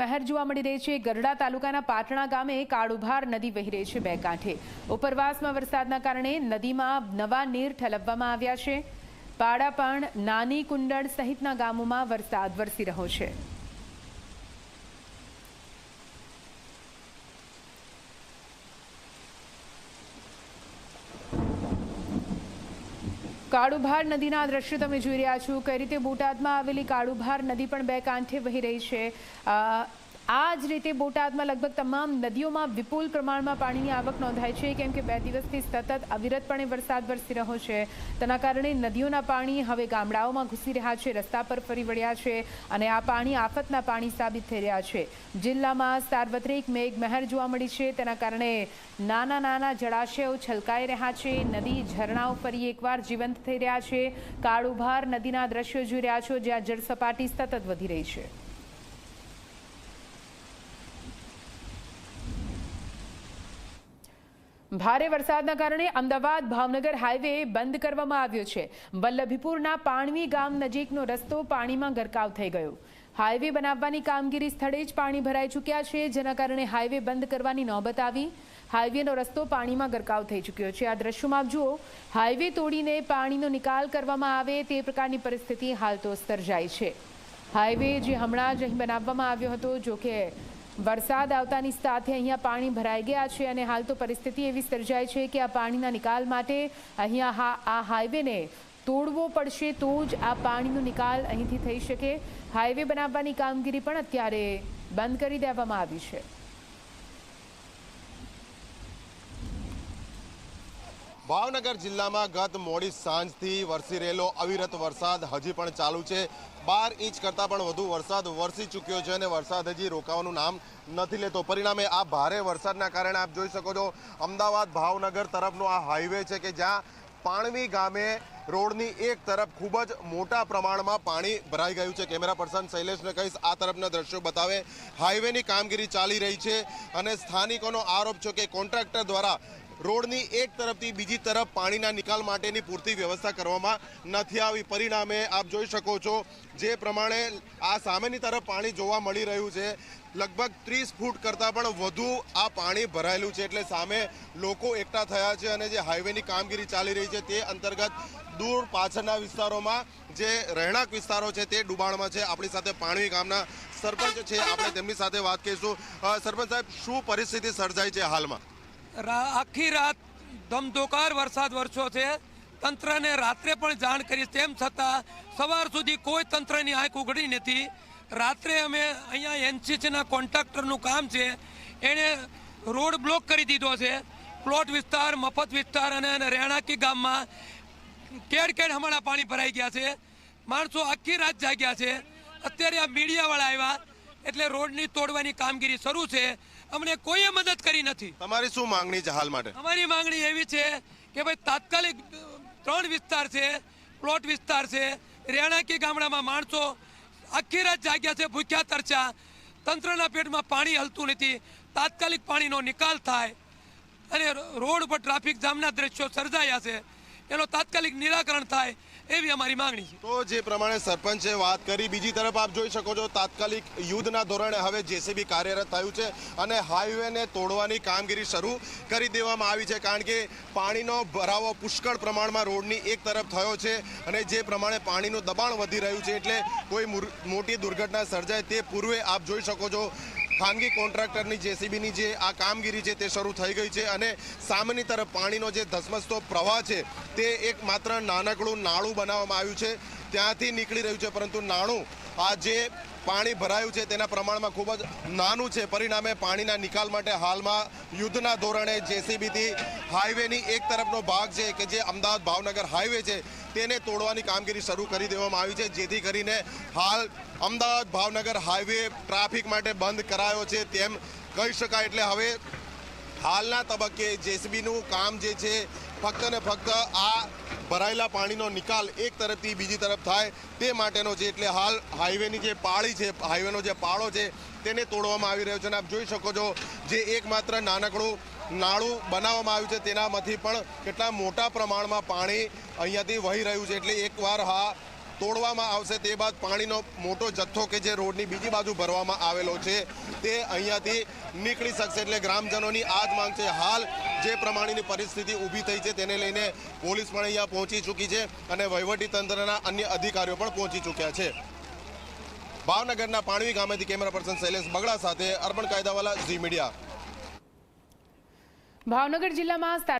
મેઘમહેર જોવા મળી રહી છે. ગરડા તાલુકાના પાટણા ગામે કાળુભાર નદી વહી રહી છે બે કાંઠે. ઉપરવાસમાં વરસાદના કારણે નદીમાં નવા નીર ઠલવવામાં આવ્યા છે. પાડાપણ નાની કુંડળ સહિતના ગામોમાં વરસાદ વરસી રહ્યો છે. કાળુભાર નદીના દ્રશ્યો તમે જોઈ રહ્યા છો. કઈ રીતે બોટાદમાં આવેલી કાળુભાર નદી પણ બે કાંઠે વહી રહી છે. આ જ રીતે બોટાદમાં લગભગ તમામ નદીઓમાં વિપુલ પ્રમાણમાં પાણીની આવક નોંધાય છે. કેમ કે બે દિવસથી સતત અવિરતપણે વરસાદ વરસી રહ્યો છે. તેના કારણે નદીઓના પાણી હવે ગામડાઓમાં ઘૂસી રહ્યા છે, રસ્તા પર ફરી વળ્યા છે અને આ પાણી આફતના પાણી સાબિત થઈ રહ્યા છે. જિલ્લામાં સાર્વત્રિક મેઘમહેર જોવા મળી છે. તેના કારણે નાના નાના જળાશયો છલકાઈ રહ્યા છે. નદી ઝરણાઓ ફરી એકવાર જીવંત થઈ રહ્યા છે. કાળુભાર નદીના દ્રશ્યો જોઈ રહ્યા છો, જ્યાં જળસપાટી સતત વધી રહી છે. ભારે વરસાદના કારણે અમદાવાદ ભાવનગર હાઈવે બંધ કરવામાં આવ્યો છે. વલ્લભીપુરના પાણવી ગામ નજીકનો રસ્તો પાણીમાં ગરકાવ થઈ ગયો. હાઈવે બનાવવાની કામગીરી સ્થળે જ પાણી ભરાઈ ચૂક્યા છે, જેના કારણે હાઈવે બંધ કરવાની નોબત આવી. હાઈવેનો રસ્તો પાણીમાં ગરકાવ થઈ ચૂક્યો છે. આ દ્રશ્યોમાં જુઓ, હાઈવે તોડીને પાણીનો નિકાલ કરવામાં આવે તે પ્રકારની પરિસ્થિતિ હાલ તો સર્જાઈ છે. હાઈવે જે હમણાં જ અહીં બનાવવામાં આવ્યો હતો, જો કે વરસાદ આવતાની સાથે અહીંયા પાણી ભરાઈ ગયા છે અને હાલ તો પરિસ્થિતિ એવી સર્જાય છે કે આ પાણીના નિકાલ માટે અહીંયા આ હાઈવેને તોડવો પડશે તો જ આ પાણીનો નિકાલ અહીંથી થઈ શકે. હાઈવે બનાવવાની કામગીરી પણ અત્યારે બંધ કરી દેવામાં આવી છે. ભાવનગર જિલ્લામાં ગત મોડી સાંજથી વરસી રહેલો અવિરત વરસાદ હજી પણ ચાલુ છે. બાર ઇંચ કરતાં પણ વધુ વરસાદ વરસી ચૂક્યો છે અને વરસાદ હજી રોકાવાનું નામ નથી લેતો. પરિણામે આ ભારે વરસાદના કારણે આપ જોઈ શકો છો, અમદાવાદ ભાવનગર તરફનો આ હાઈવે છે કે જ્યાં પાણવી ગામે રોડની એક તરફ ખૂબ જ મોટા પ્રમાણમાં પાણી ભરાઈ ગયું છે. કેમેરા પર્સન શૈલેષને કહીશ, આ તરફના દ્રશ્યો બતાવે હાઈવેની કામગીરી ચાલી રહી છે અને સ્થાનિકોનો આરોપ છે કે કોન્ટ્રાક્ટર દ્વારા રોડની એક તરફથી બીજી તરફ પાણીના નિકાલ માટેની પૂરતી વ્યવસ્થા કરવામાં નથી આવી. પરિણામે આપ જોઈ શકો છો, જે પ્રમાણે આ સામેની તરફ પાણી જોવા મળી રહ્યું છે, લગભગ ત્રીસ ફૂટ કરતાં પણ વધુ આ પાણી ભરાયેલું છે. એટલે સામે લોકો એકઠા થયા છે અને જે હાઈવેની કામગીરી ચાલી રહી છે, તે અંતર્ગત દૂર પાછળના વિસ્તારોમાં જે રહેણાંક વિસ્તારો છે, તે ડુબાણમાં છે. આપણી સાથે પાણવી ગામના સરપંચ છે. આપણે તેમની સાથે વાત કરીશું. સરપંચ સાહેબ, શું પરિસ્થિતિ સર્જાઈ છે હાલમાં? આખી રાત ધમધોકાર વરસાદ વરસ્યો છે. તંત્રને રાત્રે પણ જાણ કરી તેમ છતાં સવાર સુધી કોઈ તંત્રની આંખ ઉઘડી નથી. રાત્રે અમે અહીંયા એનસીસીના કોન્ટ્રાક્ટરનું કામ છે. એણે રોડ બ્લોક કરી દીધો છે. પ્લોટ વિસ્તાર, મફત વિસ્તાર અને રહેણાંકી ગામમાં કેડ કેડ હમણાં પાણી ભરાઈ ગયા છે. માણસો આખી રાત જાગ્યા છે. અત્યારે આ મીડિયાવાળા આવ્યા. એટલે રોડની તોડવાની કામગીરી શરૂ છે. અમને કોઈએ મદદ કરી નથી. તમારી શું માંગણી છે હાલ માટે? અમારી માંગણી એવી છે કે ભાઈ તાત્કાલિક ત્રણ વિસ્તાર છે પ્લોટ વિસ્તાર છે રહેણાંકી ગામડામાં માણસો આખી રાત જાગ્યા છે ભૂખ્યા તરચા તંત્રના પેટમાં પાણી હલતું નથી. તાત્કાલિક પાણીનો નિકાલ થાય અને રોડ પર ટ્રાફિક જામના દ્રશ્યો સર્જાયા છે. એનો તાત્કાલિક નિરાકરણ થાય. એવી અમારી માંગણી છે. તો જે પ્રમાણે સરપંચે વાત કરી, બીજી તરફ આપ જોઈ શકો છો તાત્કાલિક યુદ્ધના ધોરણે હવે જેસીબી કાર્યરત થયું છે અને હાઈવેને તોડવાની કામગીરી શરૂ કરી દેવામાં આવી છે, કારણ કે પાણીનો ભરાવો પુષ્કળ પ્રમાણમાં રોડની એક તરફ થયો છે અને જે પ્રમાણે પાણીનું દબાણ વધી રહ્યું છે એટલે કોઈ મોટી દુર્ઘટના સર્જાય તે પૂર્વે આપ જોઈ શકો છો ખાનગી કોન્ટ્રાક્ટરની જેસીબીની જે આ કામગીરી છે તે શરૂ થઈ ગઈ છે અને સામેની તરફ પાણીનો જે ધસમસતો પ્રવાહ છે તે એક માત્ર નાનકડું નાળું બનાવવામાં આવ્યું છે. ત્યાંથી નીકળી રહ્યું છે, પરંતુ નાણું આ જે પાણી ભરાયું છે તેના પ્રમાણમાં ખૂબ જ નાનું છે. પરિણામે પાણીના નિકાલ માટે હાલમાં યુદ્ધના ધોરણે જેસીબીથી હાઈવેની એક તરફનો ભાગ છે કે જે અમદાવાદ ભાવનગર હાઈવે છે તેને તોડવાની કામગીરી શરૂ કરી દેવામાં આવી છે, જેથી કરીને હાલ અમદાવાદ ભાવનગર હાઈવે ટ્રાફિક માટે બંધ કરાયો છે તેમ કહી શકાય. એટલે હવે હાલના તબક્કે જેસીબીનું કામ જે છે, ફક્ત ને ફક્ત આ ભરાયેલા પાણીનો નિકાલ એક તરફથી બીજી તરફ થાય તે માટેનો છે. એટલે હાલ હાઈવેની જે પાળી છે, હાઈવેનો જે પાળો છે, તેને તોડવામાં આવી રહ્યો છે. અને આપ જોઈ શકો છો, જે એકમાત્ર નાનકડું નાળું બનાવવામાં આવ્યું છે. તેનામાંથી પણ કેટલા મોટા પ્રમાણમાં પાણી અહીંયાથી વહી રહ્યું છે. એટલે એકવાર હા તોડવામાં આવશે તે બાદ પાણીનો મોટો જથ્થો કે જે રોડની બીજી બાજુ ભરવામાં આવેલો છે તે અહીંયાથી નીકળી શકશે. એટલે ગ્રામજનોની આ જ માંગ છે. હાલ જે પ્રમાણેની પરિસ્થિતિ ઊભી થઈ છે તેને લઈને પોલીસ પણ અહીંયા પહોંચી ચૂકી છે અને વહીવટી તંત્રના અન્ય અધિકારીઓ પણ પહોંચી ચૂક્યા છે. ભાવનગરના પાણવી ગામેથી કેમેરા પર્સન શૈલેષ બગડા સાથે અર્બન કાયદાવાલા ઝી મીડિયા. ભાવનગર જિલ્લામાં